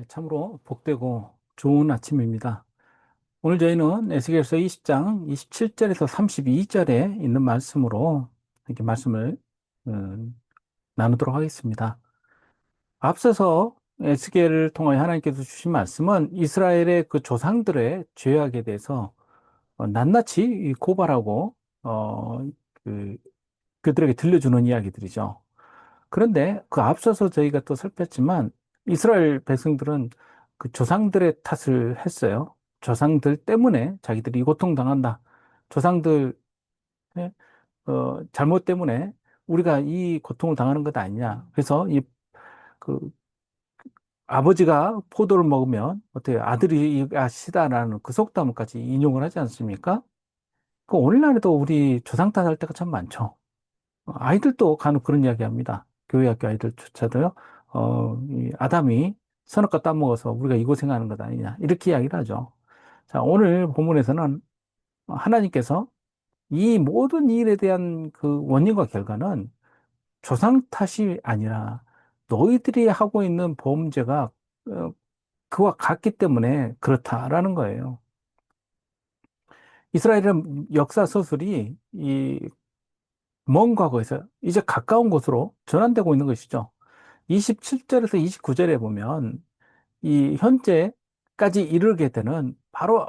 예, 참으로 복되고 좋은 아침입니다. 오늘 저희는 에스겔서 20장 27절에서 32절에 있는 말씀으로 이렇게 말씀을 어, 나누도록 하겠습니다. 앞서서 에스겔을 통하여 하나님께서 주신 말씀은 이스라엘의 그 조상들의 죄악에 대해서 어, 낱낱이 고발하고 어, 그, 그들에게 들려주는 이야기들이죠. 그런데 그 앞서서 저희가 또 살폈지만 이스라엘 백성들은 그 조상들의 탓을 했어요. 조상들 때문에 자기들이 고통당한다. 조상들의 어, 잘못 때문에 우리가 이 고통을 당하는 것 아니냐. 그래서 이 그 아버지가 포도를 먹으면 어떻게 아들이 아시다라는 그 속담까지 인용을 하지 않습니까? 그 오늘날에도 우리 조상 탓할 때가 참 많죠. 아이들도 간혹 그런 이야기 합니다. 교회 학교 아이들조차도요. 어, 이 아담이 선악과 따먹어서 우리가 이 고생하는 것 아니냐. 이렇게 이야기를 하죠. 자, 오늘 본문에서는 하나님께서 이 모든 일에 대한 그 원인과 결과는 조상 탓이 아니라 너희들이 하고 있는 범죄가 어, 그와 같기 때문에 그렇다라는 거예요. 이스라엘은 역사 서술이 이 먼 과거에서 이제 가까운 곳으로 전환되고 있는 것이죠. 27절에서 29절에 보면 이 현재까지 이르게 되는 바로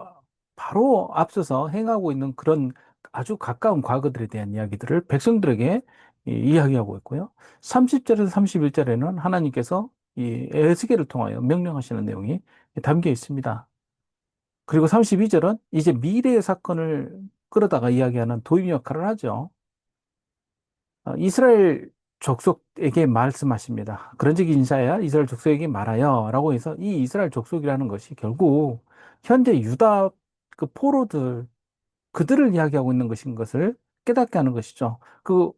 바로 앞서서 행하고 있는 그런 아주 가까운 과거들에 대한 이야기들을 백성들에게 이야기하고 있고요. 30절에서 31절에는 하나님께서 이 에스겔을 통하여 명령하시는 내용이 담겨 있습니다. 그리고 32절은 이제 미래의 사건을 끌어다가 이야기하는 도임 역할을 하죠. 어, 이스라엘 족속에게 말씀하십니다. 그런즉 인사야 이스라엘 족속에게 말하여 라고 해서 이 이스라엘 족속이라는 것이 결국 현재 유다 그 포로들 그들을 이야기하고 있는 것인 것을 깨닫게 하는 것이죠. 그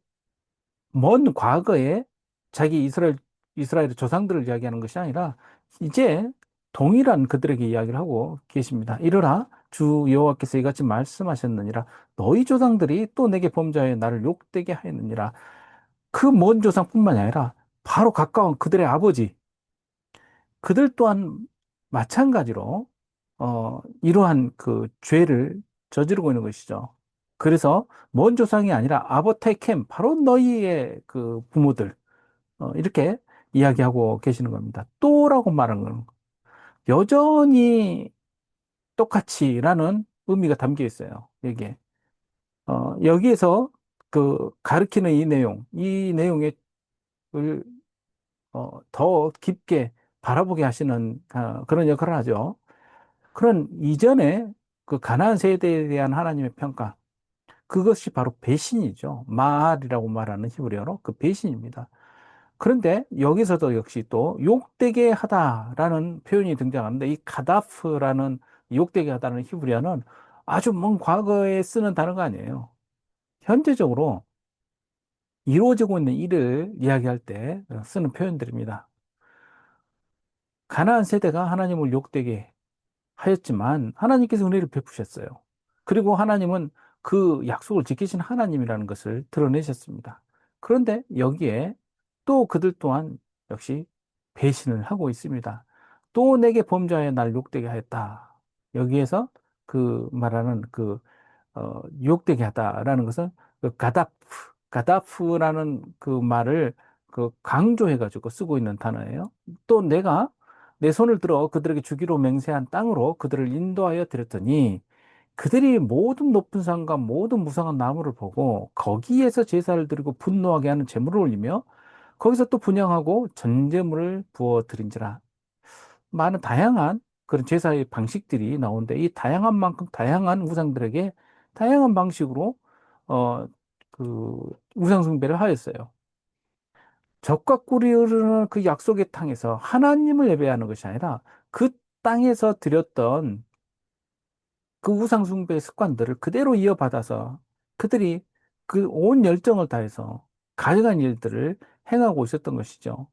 먼 과거에 자기 이스라엘 이스라엘의 조상들을 이야기하는 것이 아니라 이제 동일한 그들에게 이야기를 하고 계십니다. 이러라 주 여호와께서 이같이 말씀하셨느니라 너희 조상들이 또 내게 범죄하여 나를 욕되게 하였느니라 그 먼 조상뿐만이 아니라 바로 가까운 그들의 아버지 그들 또한 마찬가지로 어, 이러한 그 죄를 저지르고 있는 것이죠. 그래서 먼 조상이 아니라 아버테캠 바로 너희의 그 부모들 어, 이렇게 이야기하고 계시는 겁니다. 또라고 말하는 건 여전히 똑같이라는 의미가 담겨 있어요. 여기에. 어, 여기에서 그 가르치는 이 내용, 이 내용을 어, 더 깊게 바라보게 하시는 어, 그런 역할을 하죠. 그런 이전에 그 가나안 세대에 대한 하나님의 평가, 그것이 바로 배신이죠. 마알이라고 말하는 히브리어로 그 배신입니다. 그런데 여기서도 역시 또 욕되게 하다라는 표현이 등장하는데 이 카다프라는 욕되게 하다는 히브리어는 아주 먼 과거에 쓰는 단어가 아니에요. 현재적으로 이루어지고 있는 일을 이야기할 때 쓰는 표현들입니다. 가나안 세대가 하나님을 욕되게 하였지만 하나님께서 은혜를 베푸셨어요. 그리고 하나님은 그 약속을 지키신 하나님이라는 것을 드러내셨습니다. 그런데 여기에 또 그들 또한 역시 배신을 하고 있습니다. 또 내게 범죄하여 날 욕되게 하였다. 여기에서 그 말하는 그, 어, 욕되게 하다라는 것은 그 가다프, 가다프라는 그 말을 그 강조해가지고 쓰고 있는 단어예요. 또 내가 내 손을 들어 그들에게 주기로 맹세한 땅으로 그들을 인도하여 드렸더니 그들이 모든 높은 산과 모든 무성한 나무를 보고 거기에서 제사를 드리고 분노하게 하는 제물을 올리며 거기서 또 분양하고 전제물을 부어 드린지라 많은 다양한 그런 제사의 방식들이 나오는데 이 다양한 만큼 다양한 우상들에게 다양한 방식으로 어 그 우상 숭배를 하였어요. 적과 꿀이 흐르는 그 약속의 땅에서 하나님을 예배하는 것이 아니라 그 땅에서 드렸던 그 우상 숭배의 습관들을 그대로 이어받아서 그들이 그 온 열정을 다해서 가져간 일들을 행하고 있었던 것이죠.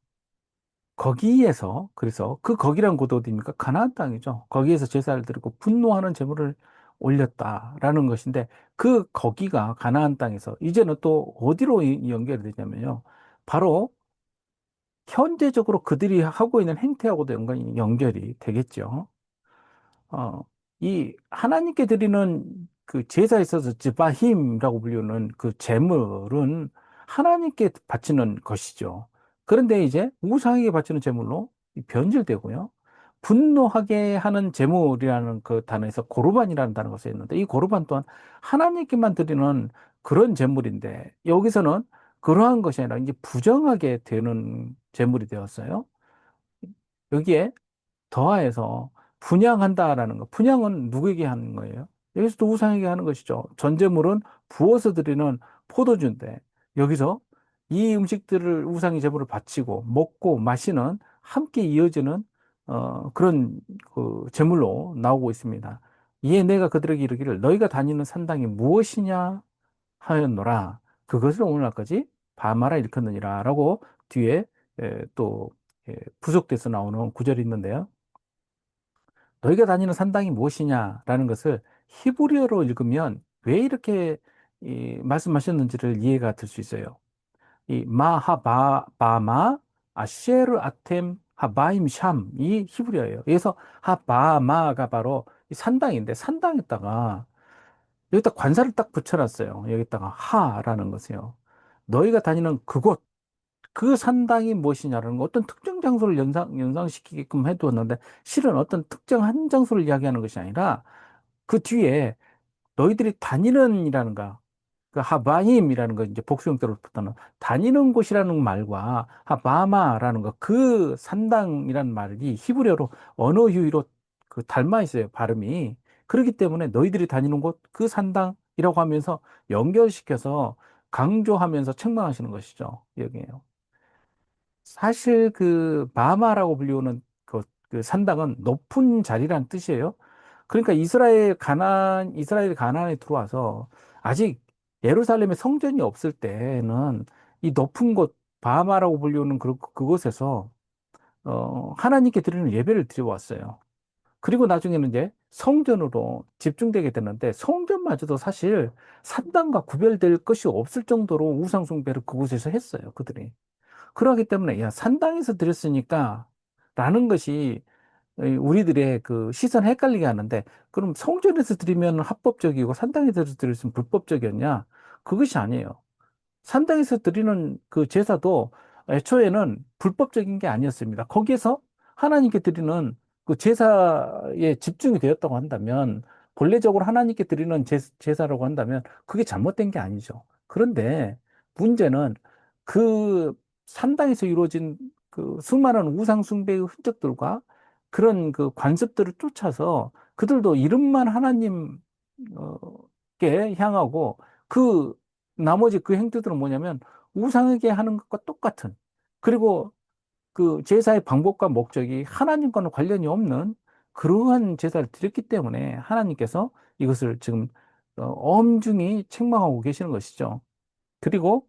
거기에서 그래서 그 거기란 곳 어디입니까? 가나안 땅이죠. 거기에서 제사를 드리고 분노하는 제물을 올렸다라는 것인데 그 거기가 가나안 땅에서 이제는 또 어디로 연결이 되냐면요. 바로 현재적으로 그들이 하고 있는 행태하고도 연관이, 연결이 되겠죠. 어, 이 하나님께 드리는 그 제사에 있어서 즈바힘이라고 불리는 그 제물은 하나님께 바치는 것이죠. 그런데 이제 우상에게 바치는 제물로 변질되고요. 분노하게 하는 제물이라는 그 단어에서 고르반이라는 단어가 쓰였는데 이 고르반 또한 하나님께만 드리는 그런 제물인데 여기서는 그러한 것이 아니라 이제 부정하게 되는 제물이 되었어요. 여기에 더하여서 분양한다라는 거. 분양은 누구에게 하는 거예요? 여기서도 우상에게 하는 것이죠. 전제물은 부어서 드리는 포도주인데 여기서 이 음식들을 우상의 제물을 바치고 먹고 마시는 함께 이어지는 어, 그런 그 제물로 나오고 있습니다. 이에 내가 그들에게 이르기를 너희가 다니는 산당이 무엇이냐 하였노라. 그것을 오늘날까지 바마라 일컫느니라 라고 뒤에 에, 또 예, 부속돼서 나오는 구절이 있는데요. 너희가 다니는 산당이 무엇이냐라는 것을 히브리어로 읽으면 왜 이렇게 이, 말씀하셨는지를 이해가 될 수 있어요. 이 마하바마 아쉐르 아템 하바임 샴이 히브리어예요. 그래서 하바마가 바로 이 산당인데 산당에다가 여기다 관사를 딱 붙여놨어요. 여기다가 하라는 것이요. 너희가 다니는 그곳 그 산당이 무엇이냐라는 거 어떤 특정 장소를 연상, 연상시키게끔 해두었는데 실은 어떤 특정 한 장소를 이야기하는 것이 아니라 그 뒤에 너희들이 다니는 이라는 가 그 하바임이라는 거 이제 복수 형태로부터는 다니는 곳이라는 말과 하바마라는 거 그 산당이라는 말이 히브리어로 언어 유희로 그 닮아 있어요 발음이 그렇기 때문에 너희들이 다니는 곳 그 산당이라고 하면서 연결시켜서 강조하면서 책망하시는 것이죠 여기에요. 사실 그 마마라고 불리우는 그, 그 산당은 높은 자리란 뜻이에요. 그러니까 이스라엘 가난 이스라엘 가나안에 들어와서 아직 예루살렘에 성전이 없을 때는 이 높은 곳 바마라고 불리우는 그, 그곳에서 어, 하나님께 드리는 예배를 드려왔어요. 그리고 나중에는 이제 성전으로 집중되게 되는데 성전마저도 사실 산당과 구별될 것이 없을 정도로 우상 숭배를 그곳에서 했어요. 그들이. 그러기 때문에 야 산당에서 드렸으니까 라는 것이 우리들의 그 시선 헷갈리게 하는데 그럼 성전에서 드리면 합법적이고 산당에서 드렸으면 불법적이었냐? 그것이 아니에요. 산당에서 드리는 그 제사도 애초에는 불법적인 게 아니었습니다. 거기에서 하나님께 드리는 그 제사에 집중이 되었다고 한다면 본래적으로 하나님께 드리는 제, 제사라고 한다면 그게 잘못된 게 아니죠. 그런데 문제는 그 산당에서 이루어진 그 수많은 우상 숭배의 흔적들과 그런 그 관습들을 쫓아서 그들도 이름만 하나님께 향하고 그 나머지 그 행태들은 뭐냐면 우상에게 하는 것과 똑같은 그리고 그 제사의 방법과 목적이 하나님과는 관련이 없는 그러한 제사를 드렸기 때문에 하나님께서 이것을 지금 어, 엄중히 책망하고 계시는 것이죠. 그리고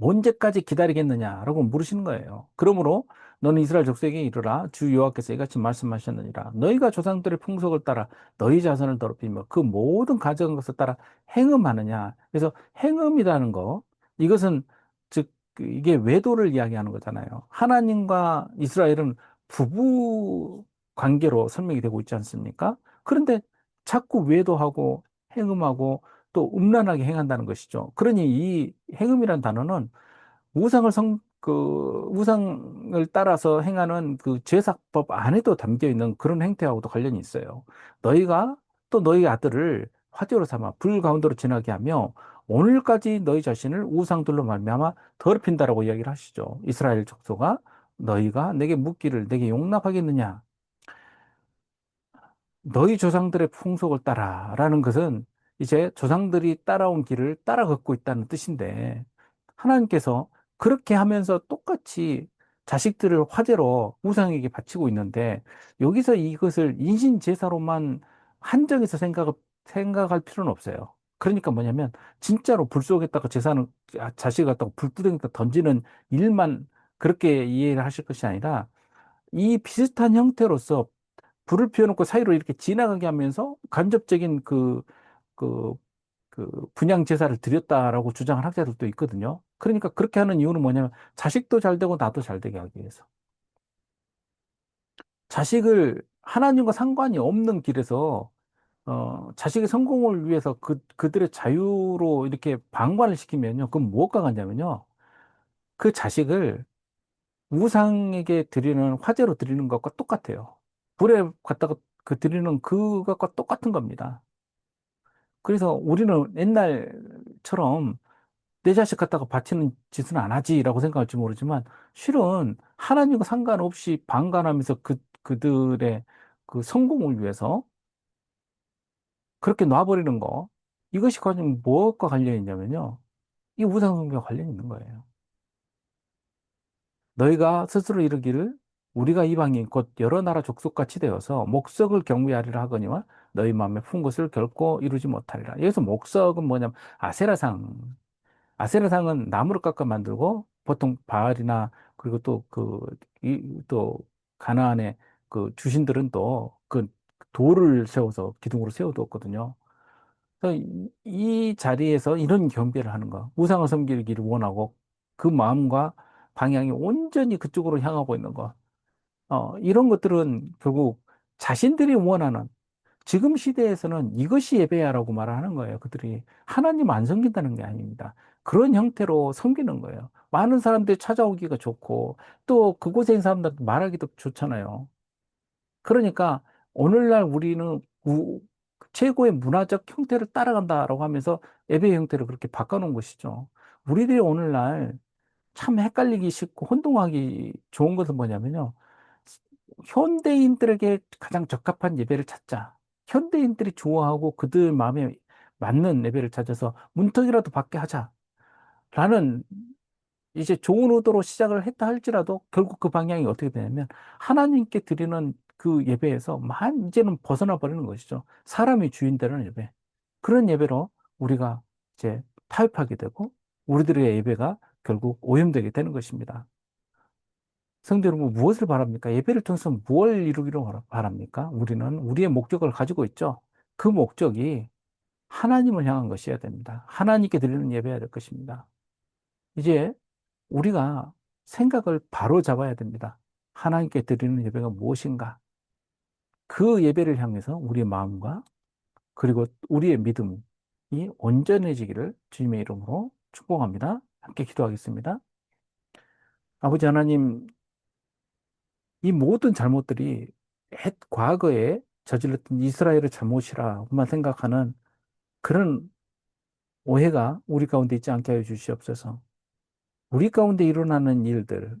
언제까지 기다리겠느냐라고 물으시는 거예요. 그러므로 너는 이스라엘 족속에게 이르라. 주 여호와께서 이같이 말씀하셨느니라. 너희가 조상들의 풍속을 따라 너희 자손을 더럽히며 그 모든 가져간 것을 따라 행음하느냐. 그래서 행음이라는 거 이것은 즉그 이게 외도를 이야기하는 거잖아요. 하나님과 이스라엘은 부부 관계로 설명이 되고 있지 않습니까? 그런데 자꾸 외도하고 행음하고 또 음란하게 행한다는 것이죠. 그러니 이 행음이란 단어는 우상을 성, 그, 우상을 따라서 행하는 그 제사법 안에도 담겨 있는 그런 행태하고도 관련이 있어요. 너희가 또 너희 아들을 화제로 삼아 불 가운데로 지나게 하며 오늘까지 너희 자신을 우상들로 말미암아 더럽힌다라고 이야기를 하시죠. 이스라엘 족속아 너희가 내게 묻기를 내게 용납하겠느냐? 너희 조상들의 풍속을 따라라는 것은 이제 조상들이 따라온 길을 따라 걷고 있다는 뜻인데 하나님께서 그렇게 하면서 똑같이 자식들을 화제로 우상에게 바치고 있는데 여기서 이것을 인신제사로만 한정해서 생각, 생각할 필요는 없어요. 그러니까 뭐냐면 진짜로 불 속에다가 제사는 아, 자식을 갖다가 불두덩이에다 던지는 일만 그렇게 이해를 하실 것이 아니라 이 비슷한 형태로서 불을 피워놓고 사이로 이렇게 지나가게 하면서 간접적인 그 그, 그 분양 제사를 드렸다라고 주장한 학자들도 있거든요. 그러니까 그렇게 하는 이유는 뭐냐면 자식도 잘 되고 나도 잘 되게 하기 위해서. 자식을 하나님과 상관이 없는 길에서 어, 자식의 성공을 위해서 그, 그들의 자유로 이렇게 방관을 시키면요. 그건 무엇과 같냐면요. 그 자식을 우상에게 드리는 화제로 드리는 것과 똑같아요. 불에 갖다가 그 드리는 그것과 똑같은 겁니다. 그래서 우리는 옛날처럼 내 자식 갖다가 바치는 짓은 안 하지라고 생각할지 모르지만 실은 하나님과 상관없이 방관하면서 그, 그들의 그 성공을 위해서 그렇게 놔버리는 거 이것이 과연 무엇과 관련이 있냐면요. 이 우상숭배와 관련이 있는 거예요. 너희가 스스로 이르기를 우리가 이방인 곧 여러 나라 족속같이 되어서 목석을 경배하리라 하거니와 너희 마음에 푼 것을 결코 이루지 못하리라. 여기서 목석은 뭐냐면 아세라상. 아세라상은 나무를 깎아 만들고 보통 바알이나 그리고 또 그, 이, 또 가나안의 그 주신들은 또 그 돌을 세워서 기둥으로 세워두었거든요. 그래서 이, 이 자리에서 이런 경배를 하는 거. 우상을 섬기기를 원하고 그 마음과 방향이 온전히 그쪽으로 향하고 있는 거. 어, 이런 것들은 결국 자신들이 원하는 지금 시대에서는 이것이 예배야라고 말하는 거예요. 그들이 하나님 안 섬긴다는 게 아닙니다. 그런 형태로 섬기는 거예요. 많은 사람들이 찾아오기가 좋고 또 그곳에 있는 사람들한테 말하기도 좋잖아요. 그러니까 오늘날 우리는 우- 최고의 문화적 형태를 따라간다라고 하면서 예배 형태를 그렇게 바꿔놓은 것이죠. 우리들이 오늘날 참 헷갈리기 쉽고 혼동하기 좋은 것은 뭐냐면요. 현대인들에게 가장 적합한 예배를 찾자. 현대인들이 좋아하고 그들 마음에 맞는 예배를 찾아서 문턱이라도 받게 하자. 라는 이제 좋은 의도로 시작을 했다 할지라도 결국 그 방향이 어떻게 되냐면 하나님께 드리는 그 예배에서 만 이제는 벗어나 버리는 것이죠. 사람이 주인 되는 예배. 그런 예배로 우리가 이제 타협하게 되고 우리들의 예배가 결국 오염되게 되는 것입니다. 성도 여러분, 무엇을 바랍니까? 예배를 통해서 이루기를 바라- 바랍니까? 우리는 우리의 목적을 가지고 있죠. 그 목적이 하나님을 향한 것이어야 됩니다. 하나님께 드리는 예배여야 될 것입니다. 이제 우리가 생각을 바로 잡아야 됩니다. 하나님께 드리는 예배가 무엇인가? 그 예배를 향해서 우리의 마음과 그리고 우리의 믿음이 온전해지기를 주님의 이름으로 축복합니다. 함께 기도하겠습니다. 아버지 하나님, 이 모든 잘못들이 옛 과거에 저질렀던 이스라엘의 잘못이라고만 생각하는 그런 오해가 우리 가운데 있지 않게 하여 주시옵소서. 우리 가운데 일어나는 일들,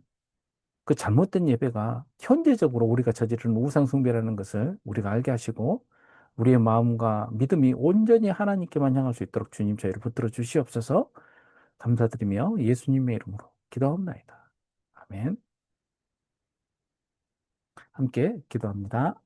그 잘못된 예배가 현재적으로 우리가 저지르는 우상숭배라는 것을 우리가 알게 하시고 우리의 마음과 믿음이 온전히 하나님께만 향할 수 있도록 주님 저희를 붙들어 주시옵소서 감사드리며 예수님의 이름으로 기도합니다. 아멘. 함께 기도합니다.